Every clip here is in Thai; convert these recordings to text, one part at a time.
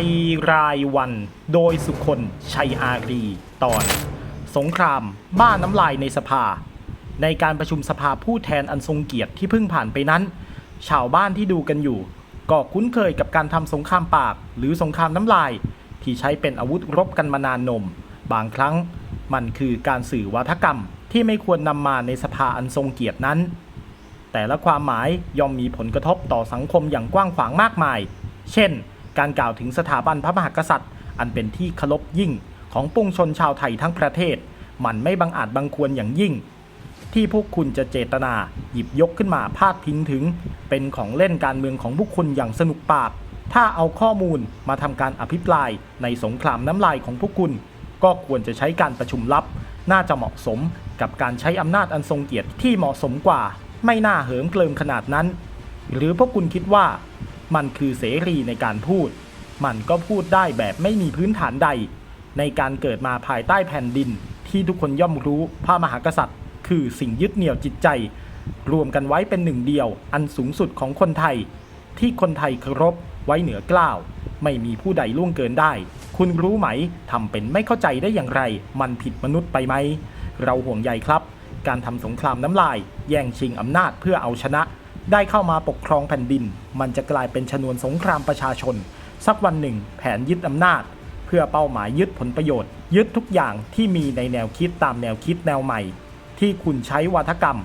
ยรายวัน โดยสุคนชัยอารีตอน สงคราม บ้าน้ำลายในสภา ในการประชุมสภาผู้แทนอันทรงเกียรติที่เพิ่งผ่านไปนั้น ชาวบ้านที่ดูกันอยู่ ก็คุ้นเคยกับการทำสงครามปาก หรือสงครามน้ำลาย ที่ใช้เป็นอาวุธรบกันมานานนม บางครั้ง มันคือการสื่อวาทกรรมที่ไม่ควรนำมาในสภาอันทรงเกียรตินั้น แต่ละความหมายย่อมมีผลกระทบต่อสังคมอย่างกว้างขวางมากมาย เช่น การกล่าวถึงสถาบันพระมหากษัตริย์ อันเป็นที่เคารพยิ่งของปวงชนชาวไทยทั้งประเทศ มันไม่บังอาจบังควรอย่างยิ่ง ที่พวกคุณจะเจตนาหยิบยกขึ้นมาพาดพิงถึง เป็นของเล่นการเมืองของพวกคุณอย่างสนุกปาก ถ้าเอาข้อมูลมาทำการอภิปรายในสงครามน้ำลายของพวกคุณ ก็ควรจะใช้การประชุมลับ น่าจะเหมาะสมกับการใช้อำนาจอันทรงเกียรติที่เหมาะสมกว่า ไม่น่าเหิมเกลิมขนาดนั้น หรือพวกคุณคิดว่า มันคือเสรีในการพูด มันก็พูดได้แบบไม่มีพื้นฐานใด ในการเกิดมาภายใต้แผ่นดิน ที่ทุกคนย่อมรู้พระมหากษัตริย์ คือสิ่งยึดเหนี่ยวจิตใจ รวมกันไว้เป็นหนึ่งเดียว อันสูงสุดของคนไทย ที่คนไทยเคารพไว้เหนือกล้าว ไม่มีผู้ใดล่วงเกินได้ คุณรู้ไหมทำเป็นไม่เข้าใจได้อย่างไร มันผิดมนุษย์ไปไหม เราห่วงใยครับ การทำสงครามน้ำลาย แย่งชิงอำนาจเพื่อเอาชนะ ได้เข้ามาปกครองแผ่นดิน มันจะกลายเป็นชนวนสงครามประชาชน สักวันหนึ่ง แผนยึดอำนาจ เพื่อเป้าหมายยึดผลประโยชน์ ยึดทุกอย่างที่มีในแนวคิดตามแนวคิดแนวใหม่ ที่คุณใช้วาทกรรม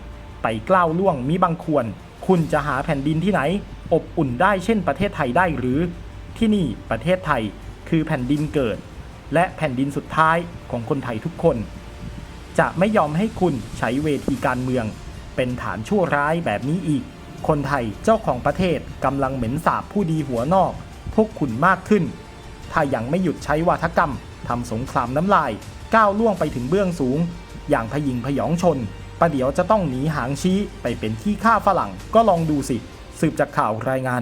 ไปกล้าวล่วงมิบังควร คุณจะหาแผ่นดินที่ไหน อบอุ่นได้เช่นประเทศไทยได้หรือ ที่นี่ประเทศไทยคือแผ่นดินเกิด และแผ่นดินสุดท้ายของคนไทยทุกคน จะไม่ยอมให้คุณใช้เวทีการเมือง เป็นฐานชั่วร้ายแบบนี้อีก คนไทยเจ้าของประเทศกำลังเหม็นสาบผู้ดีหัวนอก พวกคุณมากขึ้น ถ้ายังไม่หยุดใช้วาทกรรมทำสงครามน้ำลาย ก้าวล่วงไปถึงเบื้องสูง อย่างพยิงพยองชน ประเดี๋ยวจะต้องหนีหางชี้ไปเป็นที่ฆ่าฝรั่งก็ลองดูสิ สืบจากข่าวรายงาน